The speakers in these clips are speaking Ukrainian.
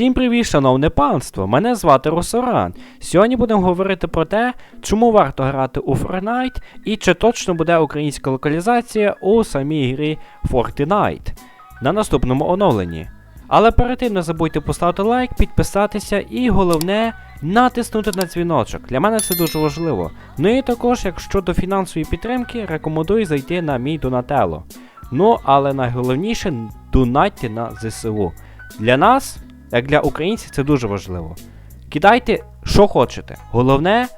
Всім привіт, шановне панство! Мене звати Русоран. Сьогодні будемо говорити про те, чому варто грати у Fortnite і чи точно буде українська локалізація у самій грі Fortnite на наступному оновленні. Але перед тим не забудьте поставити лайк, підписатися і головне натиснути на дзвіночок. Для мене це дуже важливо. Ну і також, якщо до фінансової підтримки, рекомендую зайти на мій Донателло. Ну, але найголовніше донатьте на ЗСУ. Для нас, як для українців, це дуже важливо. Кидайте, що хочете. Головне,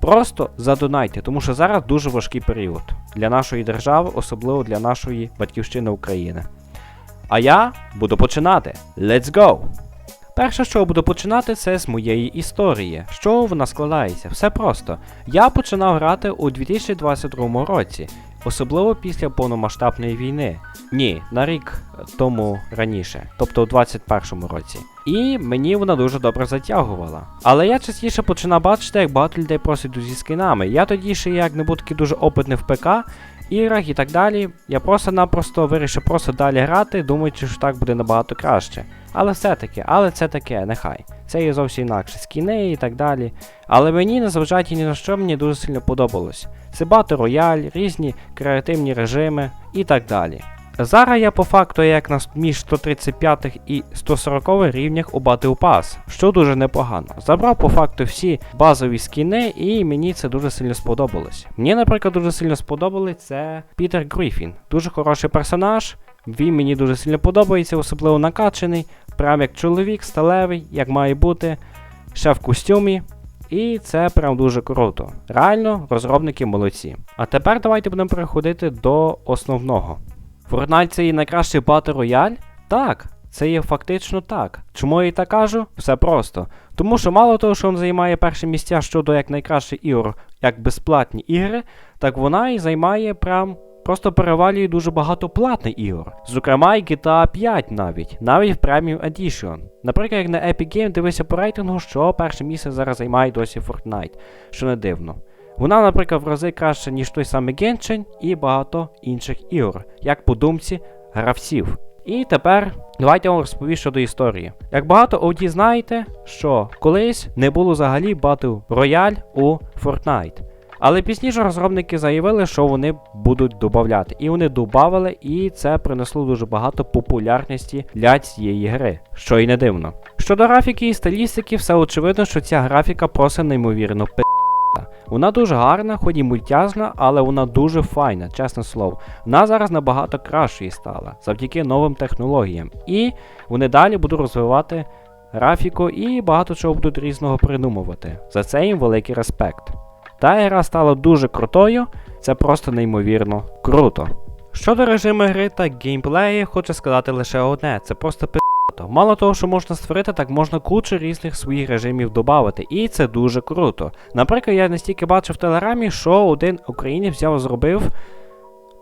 просто задонайте, тому що зараз дуже важкий період для нашої держави, особливо для нашої батьківщини України. А я буду починати. Let's go! Перше, що буду починати, це з моєї історії. Що вона складається? Все просто. Я починав грати у 2022 році, особливо після повномасштабної війни. Ні, на рік тому раніше, тобто у 21 році. І мені вона дуже добре затягувала. Але я частіше починав бачити, як багато людей просять зі скинами. Я тоді ще як не був такий дуже опитний в ПК, іграх і так далі. Я просто-напросто вирішив просто далі грати, думаючи, що так буде набагато краще. Але все-таки, але це таке, нехай. Це є зовсім інакше. Скіни і так далі. Але мені, незважаючи ні на що, мені дуже сильно подобалось. Це Battle рояль, різні креативні режими і так далі. Зараз я по факту як на між 135 і 140 рівнях у Battle Pass, що дуже непогано. Забрав по факту всі базові скіни, і мені це дуже сильно сподобалось. Мені, наприклад, дуже сильно сподобали це Пітер Гріфін. Дуже хороший персонаж. Він мені дуже сильно подобається, особливо накачаний, прям як чоловік, сталевий, як має бути, ще в костюмі. І це прям дуже круто. Реально, розробники молодці. А тепер давайте будемо переходити до основного. Fortnite це є найкращий Battle Royale? Так, це є фактично так. Чому я і так кажу? Все просто. Тому що мало того, що він займає перше місця щодо як найкращих ігор, як безплатні ігри, так вона і займає прям. Просто перевалює дуже багато платних ігор. Зокрема, і GTA 5 навіть, навіть в Premium Edition. Наприклад, як на Epic Game дивися по рейтингу, що перше місце зараз займає досі Fortnite, що не дивно. Вона, наприклад, в рази краще, ніж той самий Genshin і багато інших ігор, як по думці гравців. І тепер давайте вам розповім щодо історії. Як багато OD знаєте, що колись не було взагалі Battle Royale у Fortnite. Але пізніше розробники заявили, що вони будуть додавати. І вони додавали, і це принесло дуже багато популярності для цієї гри, що й не дивно. Щодо графіки і стилістики, все очевидно, що ця графіка просто неймовірно пи. Вона дуже гарна, хоч і мультяжна, але вона дуже файна, чесне слово. Вона зараз набагато кращою стала завдяки новим технологіям. І вони далі будуть розвивати графіку і багато чого будуть різного придумувати. За це їм великий респект. Та гра стала дуже крутою, це просто неймовірно круто. Щодо режиму гри та геймплеї, хочу сказати лише одне: це просто пи***то. Мало того, що можна створити, так можна кучу різних своїх режимів додати, і це дуже круто. Наприклад, я настільки бачив в телеграмі, що один українець взяв зробив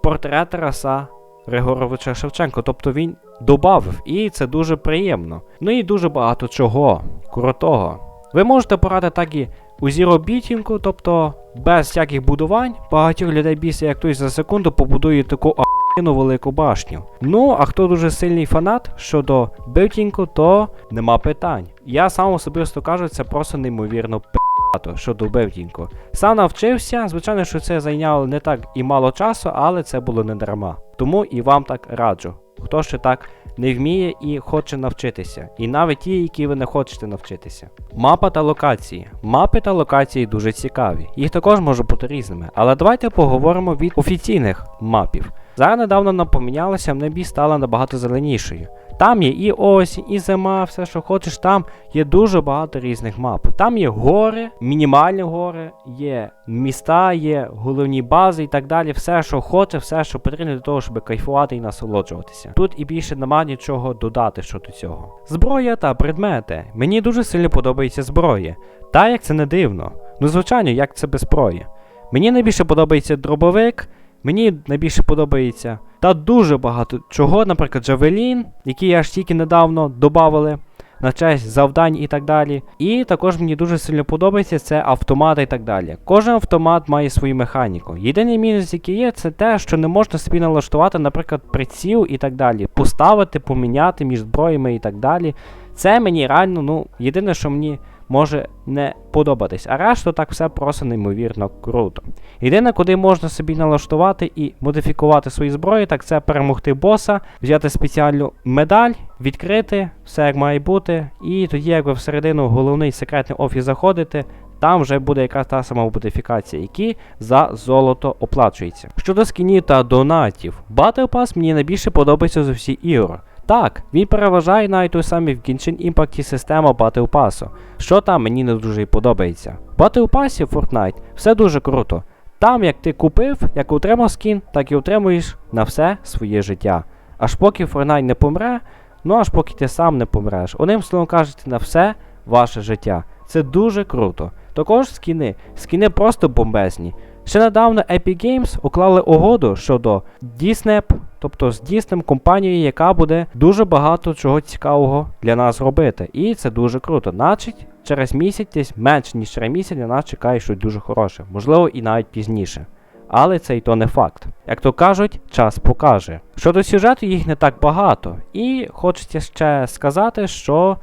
портрет Тараса Григоровича Шевченко, тобто він додав, і це дуже приємно. Ну і дуже багато чого крутого. Ви можете порадити так і у зіробітінку, тобто без всяких будувань, багатьох людей бісить, як хтось за секунду побудує таку ахуєнну велику башню. Ну, а хто дуже сильний фанат щодо битінку, то нема питань. Я сам особисто кажу, це просто неймовірно пи***то щодо битінку. Сам навчився, звичайно, що це зайняло не так і мало часу, але це було не дарма. Тому і вам так раджу. Хто ще так не вміє і хоче навчитися, і навіть ті, які ви не хочете навчитися. Мапа та локації. Мапи та локації дуже цікаві. Їх також може бути різними, але давайте поговоримо від офіційних мапів. Зараз недавно нам помінялося, небі стала набагато зеленішою. Там є і осінь, і зима, все, що хочеш, там є дуже багато різних мап. Там є гори, мінімальні гори, є міста, є головні бази і так далі. Все, що хоче, все, що потрібно для того, щоб кайфувати і насолоджуватися. Тут і більше нема нічого додати щодо цього. Зброя та предмети. Мені дуже сильно подобається зброя. Та як це не дивно. Ну, звичайно, як це без зброї. Мені найбільше подобається дробовик. Мені найбільше подобається та дуже багато чого, наприклад, Джавелін, який аж тільки недавно додавали на честь завдань і так далі. І також мені дуже сильно подобається це автомати і так далі. Кожен автомат має свою механіку. Єдиний мінус, який є, це те, що не можна собі налаштувати, наприклад, приціл і так далі. Поставити, поміняти між зброями і так далі. Це мені реально, ну, єдине, що мені може не подобатись. А решту так все просто неймовірно круто. Єдине, куди можна собі налаштувати і модифікувати свої зброї, так це перемогти боса, взяти спеціальну медаль, відкрити, все як має бути. І тоді, як ви всередину головний секретний офіс заходите, там вже буде якраз та сама модифікація, які за золото оплачується. Щодо скінів та донатів, Battle Pass мені найбільше подобається з усіх ігор. Так, він переважає навіть той самий в Genshin Impact система Battle Pass, що там мені не дуже і подобається. В Battle Pass в Fortnite все дуже круто. Там, як ти купив, як отримав скін, так і отримуєш на все своє життя. Аж поки Fortnite не помре, ну аж поки ти сам не помреш. Одним словом кажучи, на все ваше життя. Це дуже круто. Також скіни. Скіни просто бомбезні. Ще недавно Epic Games уклали угоду щодо DSNAP, тобто з Disney компанією, яка буде дуже багато чого цікавого для нас робити. І це дуже круто. Значить, через місяць, десь менше ніж через місяць, на нас чекає щось дуже хороше, можливо, і навіть пізніше. Але це й то не факт. Як то кажуть, час покаже. Щодо сюжету, їх не так багато. І хочеться ще сказати, що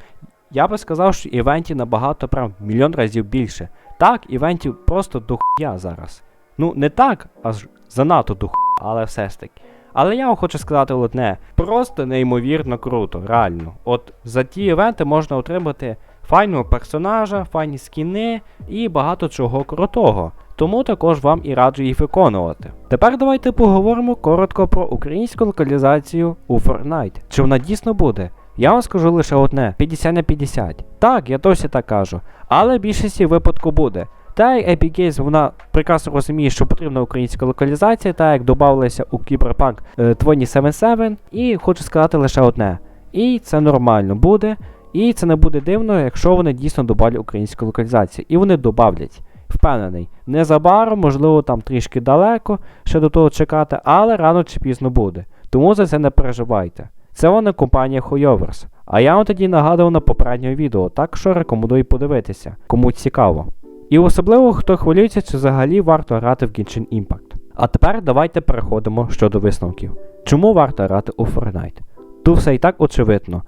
я би сказав, що івентів набагато прям мільйон разів більше. Так, івентів просто до хуя зараз. Ну, не так, аж занадто до хуя, але все ж таки. Але я вам хочу сказати одне: просто неймовірно круто, реально. От за ті івенти можна отримати файного персонажа, файні скіни і багато чого крутого. Тому також вам і раджу їх виконувати. Тепер давайте поговоримо коротко про українську локалізацію у Fortnite. Чи вона дійсно буде? Я вам скажу лише одне: 50 на 50. Так, я досі так кажу. Але більшості випадку буде. Та як Epic Games, вона прекрасно розуміє, що потрібна українська локалізація, та як додавалася у Cyberpunk е, 2077. І хочу сказати лише одне. І це нормально буде. І це не буде дивно, якщо вони дійсно добавлять українську локалізацію. І вони добавлять. Впевнений, незабаром, можливо, там трішки далеко, ще до того чекати, але рано чи пізно буде. Тому за це не переживайте. Це вона компанія Hoyovers. А я вам тоді нагадував на попередньому відео, так що рекомендую подивитися, кому цікаво. І особливо хто хвилюється, чи взагалі варто грати в Genshin Impact. А тепер давайте переходимо щодо висновків. Чому варто грати у Fortnite? Тут все і так очевидно.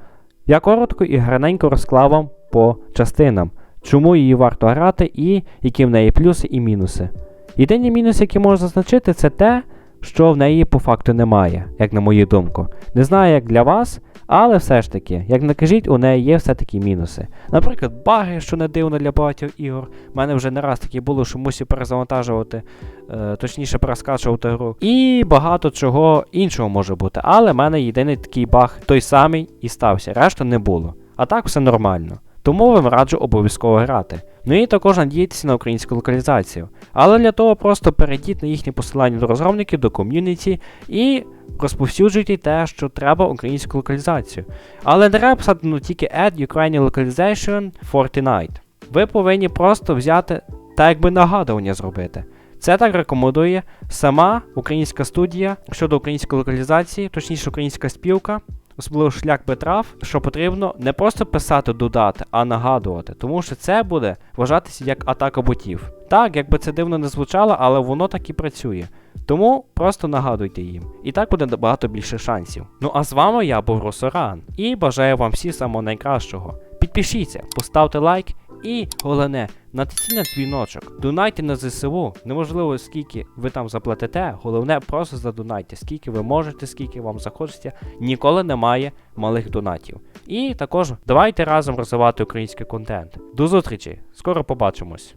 Я коротко і гарненько розклав вам по частинам, чому її варто грати і які в неї плюси і мінуси. Єдині мінуси, які можу зазначити, це те, що в неї по факту немає, як на мою думку. Не знаю, як для вас, але все ж таки, як не кажіть, у неї є все-таки мінуси. Наприклад, баги, що не дивно для багатьох ігор. У мене вже не раз таке було, що мусив перезавантажувати, е, точніше перескачувати гру. І багато чого іншого може бути. Але в мене єдиний такий баг той самий і стався, решта не було. А так все нормально. Тому вам раджу обов'язково грати. Ну і також надіятися на українську локалізацію. Але для того просто перейдіть на їхні посилання до розробників, до ком'юніті і розповсюджуйте те, що треба українську локалізацію. Але не треба писати ну, тільки Add Ukrainian Localization Fortnite. Ви повинні просто взяти та якби нагадування зробити. Це так рекомендує сама українська студія щодо української локалізації, точніше українська спілка, особливо шлях Бетрав, що потрібно не просто писати додати, а нагадувати, тому що це буде вважатися як атака ботів. Так, якби це дивно не звучало, але воно так і працює. Тому просто нагадуйте їм. І так буде набагато більше шансів. Ну а з вами я був Росоран і бажаю вам всі самого найкращого. Підпишіться, поставте лайк і головне, натисніть на дзвіночок. Донайте на ЗСУ. Неможливо, скільки ви там заплатите. Головне, просто задонайте, скільки ви можете, скільки вам захочеться. Ніколи немає малих донатів. І також давайте разом розвивати український контент. До зустрічі! Скоро побачимось!